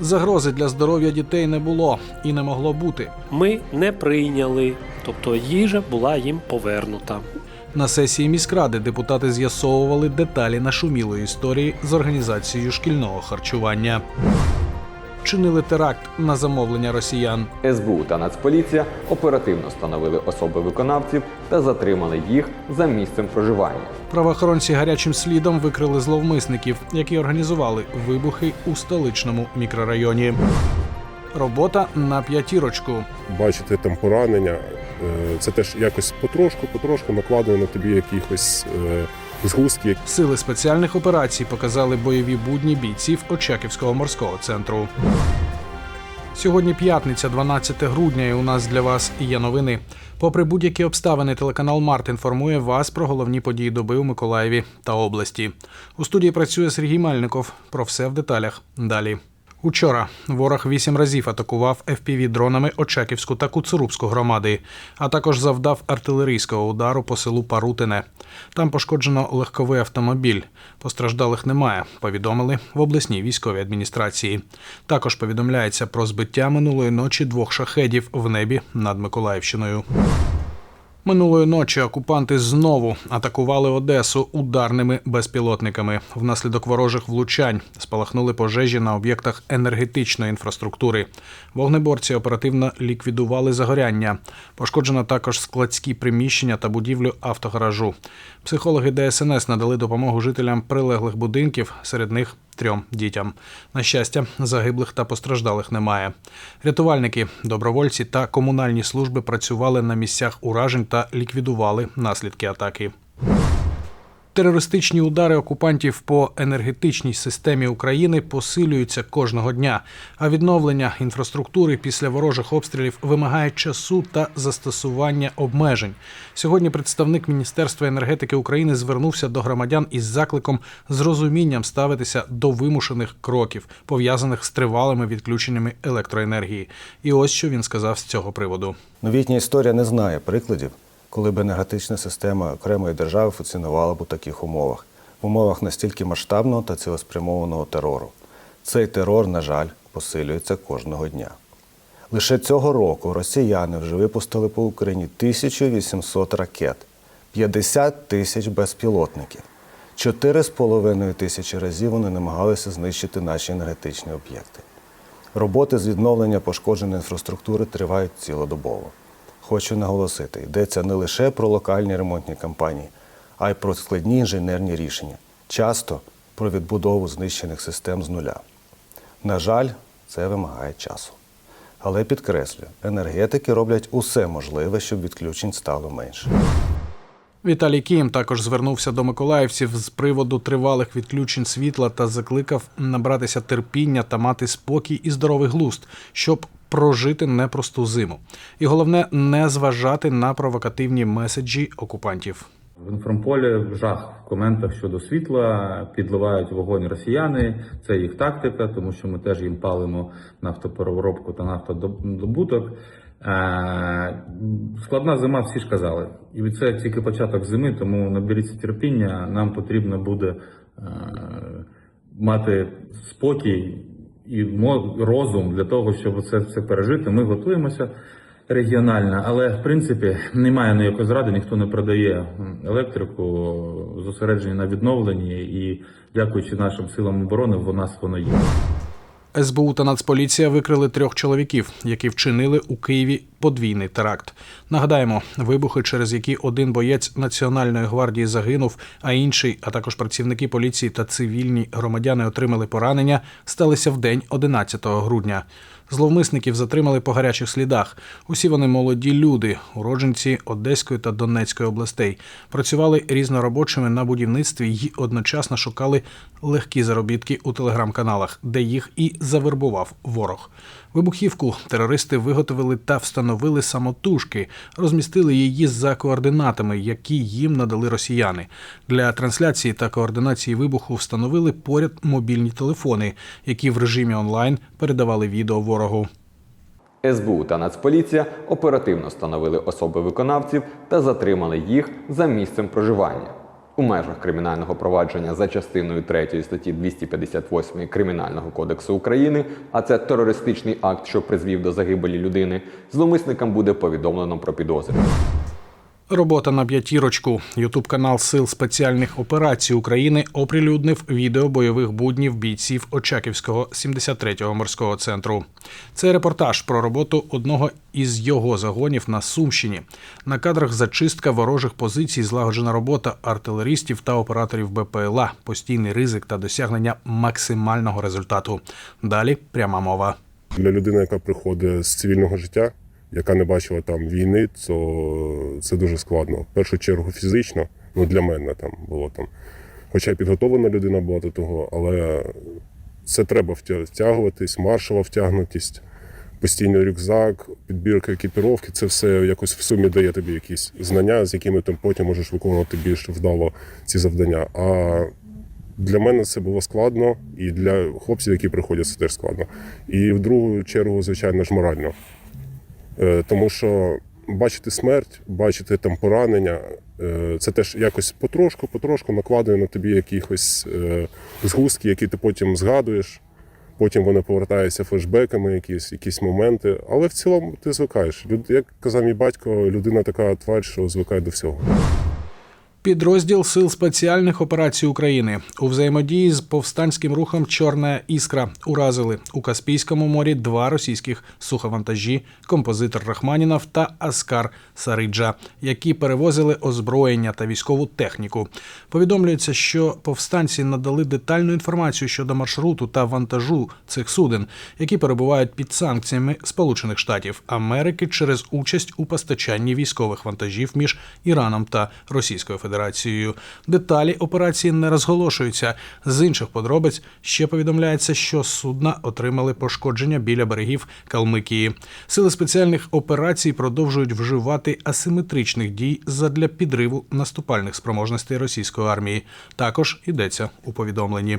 Загрози для здоров'я дітей не було і не могло бути. Ми не прийняли, тобто їжа була їм повернута. На сесії міськради депутати з'ясовували деталі нашумілої історії з організацією шкільного харчування. Чинили теракт на замовлення росіян. СБУ та Нацполіція оперативно встановили особи виконавців та затримали їх за місцем проживання. Правоохоронці гарячим слідом викрили зловмисників, які організували вибухи у столичному мікрорайоні. Робота на п'ятірочку. бачити там поранення. е, Це теж якось потрошку, потрошку накладує на тобі якихось е, згустки. Сили спеціальних операцій показали бойові будні бійців Очаківського морського центру. Сьогодні п'ятниця, 12 грудня, і у нас для вас є новини. Попри будь-які обставини, телеканал Март інформує вас про головні події доби у Миколаєві та області. У студії працює Сергій Мельников. Про все в деталях. Далі. Учора ворог вісім разів атакував fpv дронами Очаківську та Куцурубську громади, а також завдав артилерійського удару по селу Парутине. Там пошкоджено легковий автомобіль. Постраждалих немає. Повідомили в обласній військовій адміністрації. Також повідомляється про збиття минулої ночі двох шахедів в небі над Миколаївщиною. Минулої ночі окупанти знову атакували Одесу ударними безпілотниками. Внаслідок ворожих влучань спалахнули пожежі на об'єктах енергетичної інфраструктури. Вогнеборці оперативно ліквідували загоряння. Пошкоджено також складські приміщення та будівлю автогаражу. Психологи ДСНС надали допомогу жителям прилеглих будинків, серед них трьом дітям. На щастя, загиблих та постраждалих немає. Рятувальники, добровольці та комунальні служби працювали на місцях уражень та ліквідували наслідки атаки. Терористичні удари окупантів по енергетичній системі України посилюються кожного дня, а відновлення інфраструктури після ворожих обстрілів вимагає часу та застосування обмежень. Сьогодні представник Міністерства енергетики України звернувся до громадян із закликом з розумінням ставитися до вимушених кроків, пов'язаних з тривалими відключеннями електроенергії. І ось що він сказав з цього приводу. Новітня історія не знає прикладів, коли б енергетична система окремої держави функціонувала б у таких умовах, в умовах настільки масштабного та цілеспрямованого терору. Цей терор, на жаль, посилюється кожного дня. Лише цього року росіяни вже випустили по Україні 1800 ракет, 50 тисяч безпілотників. 4,5 тисячі разів вони намагалися знищити наші енергетичні об'єкти. Роботи з відновлення пошкодженої інфраструктури тривають цілодобово. Хочу наголосити, йдеться не лише про локальні ремонтні кампанії, а й про складні інженерні рішення, часто про відбудову знищених систем з нуля. На жаль, це вимагає часу. Але підкреслюю, енергетики роблять усе можливе, щоб відключень стало менше. Віталій Кім також звернувся до миколаївців з приводу тривалих відключень світла та закликав набратися терпіння та мати спокій і здоровий глузд, щоб прожити непросту зиму. І головне не зважати на провокативні меседжі окупантів. В інформполі жах в коментах щодо світла, підливають вогонь росіяни. Це їх тактика, тому що ми теж їм палимо нафтопереробку та нафтодобуток. Е, Складна зима, всі ж казали. І це тільки початок зими, тому наберіться терпіння. Нам потрібно буде е, мати спокій і розум для того, щоб це все пережити. Ми готуємося регіонально, але в принципі немає ніякої зради, ніхто не продає електрику, зосереджені на відновленні, і дякуючи нашим силам оборони, в нас воно є. СБУ та Нацполіція викрили трьох чоловіків, які вчинили у Києві подвійний теракт. Нагадаємо, вибухи, через які один боєць Національної гвардії загинув, а інший, а також працівники поліції та цивільні громадяни отримали поранення, сталися в день 11 грудня. Зловмисників затримали по гарячих слідах. Усі вони молоді люди, уродженці Одеської та Донецької областей. Працювали різноробочими на будівництві й одночасно шукали легкі заробітки у телеграм-каналах, де їх і завербував ворог. Вибухівку терористи виготовили та встановили самотужки, розмістили її за координатами, які їм надали росіяни. Для трансляції та координації вибуху встановили поряд мобільні телефони, які в режимі онлайн передавали відео ворогу. СБУ та Нацполіція оперативно встановили особи виконавців та затримали їх за місцем проживання. у межах кримінального провадження за частиною 3 статті 258 Кримінального кодексу України, а це терористичний акт, що призвів до загибелі людини, зловмисникам буде повідомлено про підозру. Робота на п'ятірочку. Ютуб канал Сил спеціальних операцій України оприлюднив відео бойових буднів бійців Очаківського 73-го морського центру. Це репортаж про роботу одного із його загонів на Сумщині. На кадрах зачистка ворожих позицій, злагоджена робота артилерістів та операторів БПЛА, постійний ризик та досягнення максимального результату. Далі пряма мова. Для людини, яка приходить з цивільного життя, яка не бачила там війни, то це дуже складно. В першу чергу фізично, ну для мене там було там. Хоча підготовлена людина була до того, але це треба втягуватись, маршова втягнутість, постійний рюкзак, підбірка екіпіровки, це все якось в сумі дає тобі якісь знання, з якими ти потім можеш виконувати більш вдало ці завдання. А для мене це було складно, і для хлопців, які приходять, це теж складно. І в другу чергу, звичайно ж, морально. Е, Тому що бачити смерть, бачити там поранення, е, це теж якось потрошку, потрошку накладує на тобі якихось е, згустки, які ти потім згадуєш. Потім вони повертаються флешбеками, якісь, якісь моменти. Але в цілому ти звикаєш. Люд- Як казав мій батько, людина така тварь, що звикає до всього. Підрозділ Сил спеціальних операцій України у взаємодії з повстанським рухом Чорна іскра уразили у Каспійському морі два російських суховантажі, композитор Рахманінов та Аскар Сариджа, які перевозили озброєння та військову техніку. Повідомлюється, що повстанці надали детальну інформацію щодо маршруту та вантажу цих суден, які перебувають під санкціями Сполучених Штатів Америки через участь у постачанні військових вантажів між Іраном та Російською Федерацією. Деталі операції не розголошуються. З інших подробиць ще повідомляється, що судна отримали пошкодження біля берегів Калмикії. Сили спеціальних операцій продовжують вживати асиметричних дій задля підриву наступальних спроможностей російської армії. Також йдеться у повідомленні.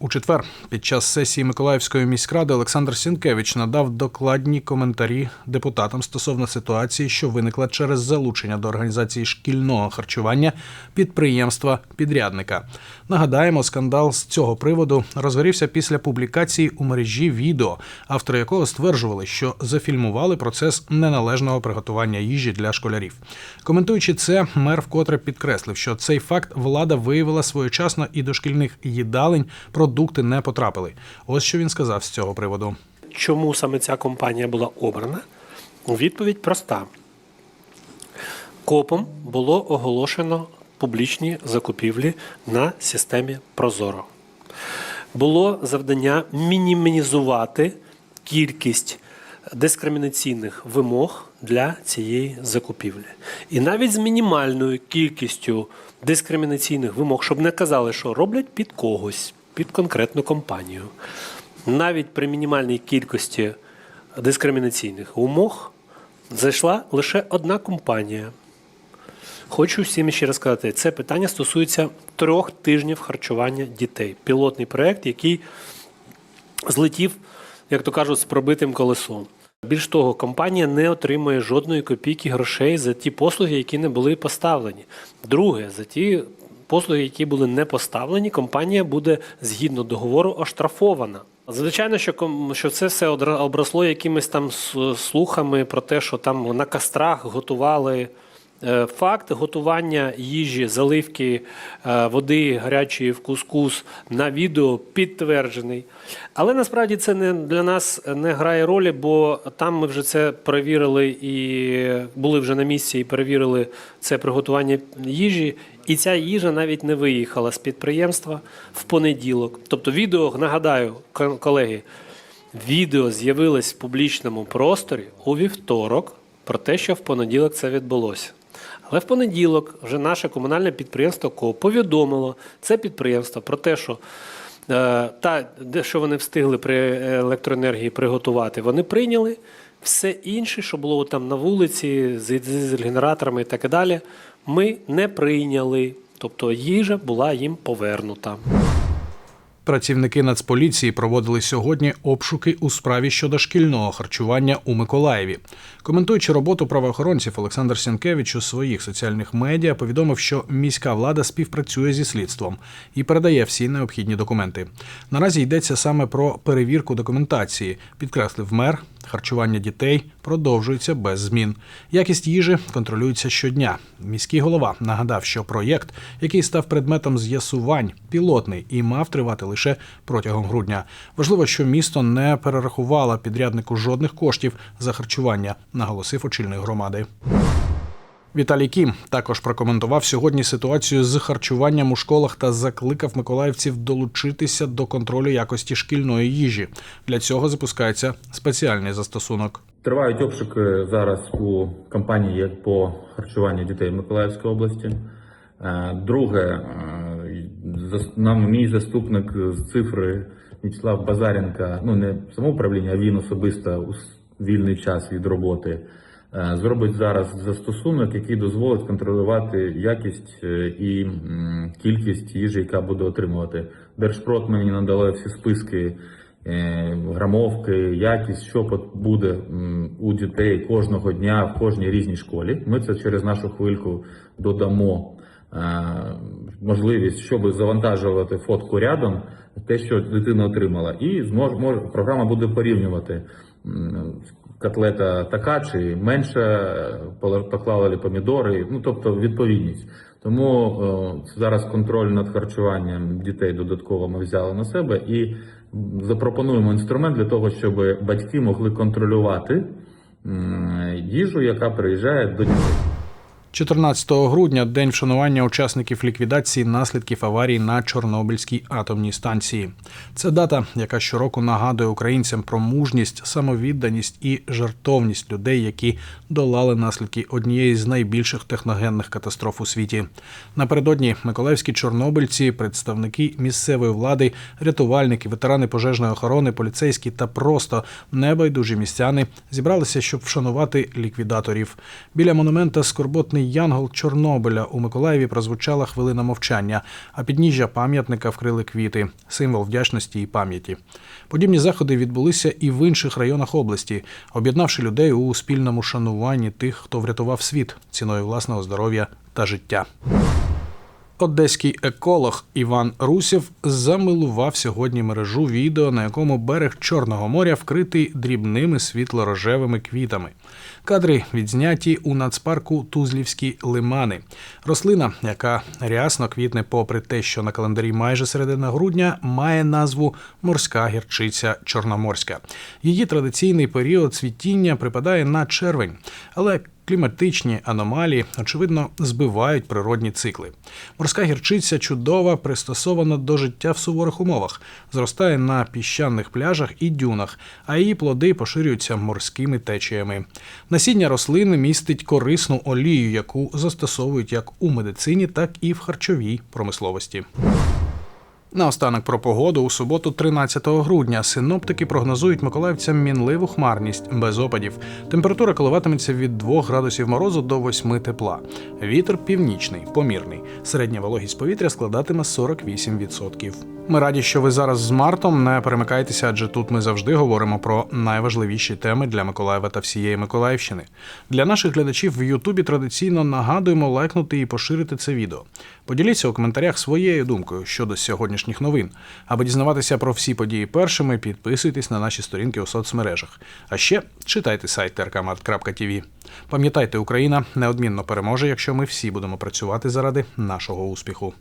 У четвер під час сесії Миколаївської міськради Олександр Сінкевич надав докладні коментарі депутатам стосовно ситуації, що виникла через залучення до організації шкільного харчування підприємства підрядника. Нагадаємо, скандал з цього приводу розгорівся після публікації у мережі відео, автори якого стверджували, що зафільмували процес неналежного приготування їжі для школярів. Коментуючи це, мер вкотре підкреслив, що цей факт влада виявила своєчасно і до шкільних їдалень продукти не потрапили. Ось що він сказав з цього приводу. Чому саме ця компанія була обрана? Відповідь проста. КОПом було оголошено публічні закупівлі на системі Прозоро. Було завдання мінімізувати кількість дискримінаційних вимог для цієї закупівлі. І навіть з мінімальною кількістю дискримінаційних вимог, щоб не казали, що роблять під когось, під конкретну компанію. Навіть при мінімальній кількості дискримінаційних вимог зайшла лише одна компанія. Хочу всім ще раз сказати, це питання стосується трьох тижнів харчування дітей. Пілотний проєкт, який злетів, як то кажуть, з пробитим колесом. Більш того, компанія не отримує жодної копійки грошей за ті послуги, які не були поставлені. Друге, за ті послуги, які були не поставлені, компанія буде згідно договору оштрафована. Звичайно, що що це все обросло якимись там слухами про те, що там на кастрах готували. Е, Факт готування їжі, заливки е, води гарячої в кускус на відео підтверджений. Але насправді це не для нас не грає ролі, бо там ми вже це перевірили і були вже на місці і перевірили це приготування їжі. І ця їжа навіть не виїхала з підприємства в понеділок. Тобто, відео, нагадаю, ко- колеги, відео з'явилось в публічному просторі у вівторок про те, що в понеділок це відбулося. Але в понеділок вже наше комунальне підприємство КО повідомило це підприємство про те, що е, та, де що вони встигли при електроенергії приготувати, вони прийняли. Все інше, що було там на вулиці з дизель-генераторами і так далі, ми не прийняли. Тобто їжа була їм повернута. Працівники Нацполіції проводили сьогодні обшуки у справі щодо шкільного харчування у Миколаєві. Коментуючи роботу правоохоронців, Олександр Сінкевич у своїх соціальних медіа повідомив, що міська влада співпрацює зі слідством і передає всі необхідні документи. Наразі йдеться саме про перевірку документації, підкреслив мер. Харчування дітей продовжується без змін. Якість їжі контролюється щодня. Міський голова нагадав, що проєкт, який став предметом з'ясувань, пілотний і мав тривати лише протягом грудня. Важливо, що місто не перерахувало підряднику жодних коштів за харчування, наголосив очільник громади. Віталій Кім також прокоментував сьогодні ситуацію з харчуванням у школах та закликав миколаївців долучитися до контролю якості шкільної їжі. Для цього запускається спеціальний застосунок. Тривають обшуки зараз у кампанії по харчуванню дітей Миколаївської області. Е, Друге, е, нам мій заступник з цифри Вячеслав Базаренка, ну не самоуправління, а він особисто у вільний час від роботи. Е, Зробить зараз застосунок, який дозволить контролювати якість е, і кількість їжі, яка буде отримувати. Держпрод мені надали всі списки е, грамовки, якість, що буде у дітей кожного дня в кожній різній школі. Ми це через нашу хвильку додамо можливість, щоб завантажувати фотку рядом, те, що дитина отримала, і змож, мож, програма буде порівнювати. Котлета така чи менша, поле- поклали помідори, ну тобто відповідність. Тому е, зараз контроль над харчуванням дітей додатково ми взяли на себе і запропонуємо інструмент для того, щоб батьки могли контролювати їжу, яка приїжджає до дітей. 14 грудня день вшанування учасників ліквідації наслідків аварії на Чорнобильській атомній станції. Це дата, яка щороку нагадує українцям про мужність, самовідданість і жертовність людей, які долали наслідки однієї з найбільших техногенних катастроф у світі. Напередодні миколаївські чорнобильці, представники місцевої влади, рятувальники, ветерани пожежної охорони, поліцейські та просто небайдужі містяни зібралися, щоб вшанувати ліквідаторів. Біля монумента скорботний янгол Чорнобиля у Миколаєві прозвучала хвилина мовчання, а підніжжя пам'ятника вкрили квіти, символ вдячності і пам'яті. Подібні заходи відбулися і в інших районах області, об'єднавши людей у спільному шануванні тих, хто врятував світ ціною власного здоров'я та життя. Одеський еколог Іван Русєв замилував сьогодні мережу відео, на якому берег Чорного моря вкритий дрібними світло-рожевими квітами. Кадри відзняті у нацпарку Тузлівські лимани. Рослина, яка рясно квітне, попри те, що на календарі майже середина грудня, має назву морська гірчиця чорноморська. Її традиційний період цвітіння припадає на червень, але Кліматичні аномалії, очевидно, збивають природні цикли. Морська гірчиця чудова, пристосована до життя в суворих умовах, зростає на піщаних пляжах і дюнах, а її плоди поширюються морськими течіями. Насіння рослини містить корисну олію, яку застосовують як у медицині, так і в харчовій промисловості. Наостанок про погоду у суботу, 13 грудня, синоптики прогнозують миколаївцям мінливу хмарність без опадів. Температура коливатиметься від 2 градусів морозу до 8 тепла. Вітер північний, помірний. Середня вологість повітря складатиме 48%. Ми раді, що ви зараз з Мартом. Не перемикайтеся, адже тут ми завжди говоримо про найважливіші теми для Миколаєва та всієї Миколаївщини. Для наших глядачів в Ютубі традиційно нагадуємо лайкнути і поширити це відео. Поділіться у коментарях своєю думкою щодо сьогоднішніх новин. Аби дізнаватися про всі події першими, підписуйтесь на наші сторінки у соцмережах. А ще читайте сайт rkmart.tv. Пам'ятайте, Україна неодмінно переможе, якщо ми всі будемо працювати заради нашого успіху.